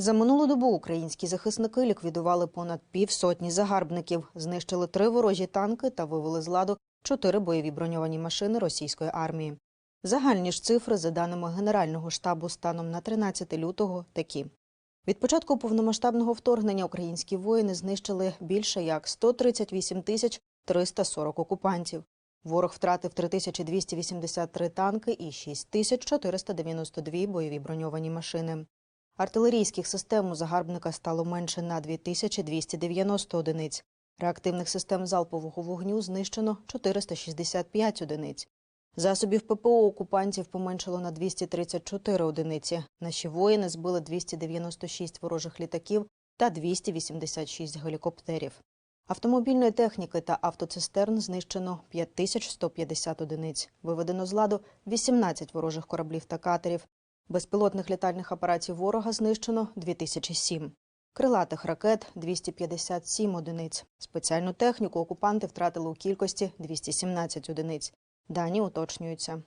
За минулу добу українські захисники ліквідували понад півсотні загарбників, знищили три ворожі танки та вивели з ладу чотири бойові броньовані машини російської армії. Загальні ж цифри, за даними Генерального штабу, станом на 13 лютого такі. Від початку повномасштабного вторгнення українські воїни знищили більше як 138 тисяч 340 окупантів. Ворог втратив 3283 танки і 6492 бойові броньовані машини. Артилерійських систем у загарбника стало менше на 2290 одиниць. Реактивних систем залпового вогню знищено 465 одиниць. Засобів ППО окупантів поменшало на 234 одиниці. Наші воїни збили 296 ворожих літаків та 286 гелікоптерів. Автомобільної техніки та автоцистерн знищено 5150 одиниць. Виведено з ладу 18 ворожих кораблів та катерів. Безпілотних літальних апаратів ворога знищено 2007. Крилатих ракет 257 одиниць. Спеціальну техніку окупанти втратили у кількості 217 одиниць. Дані уточнюються.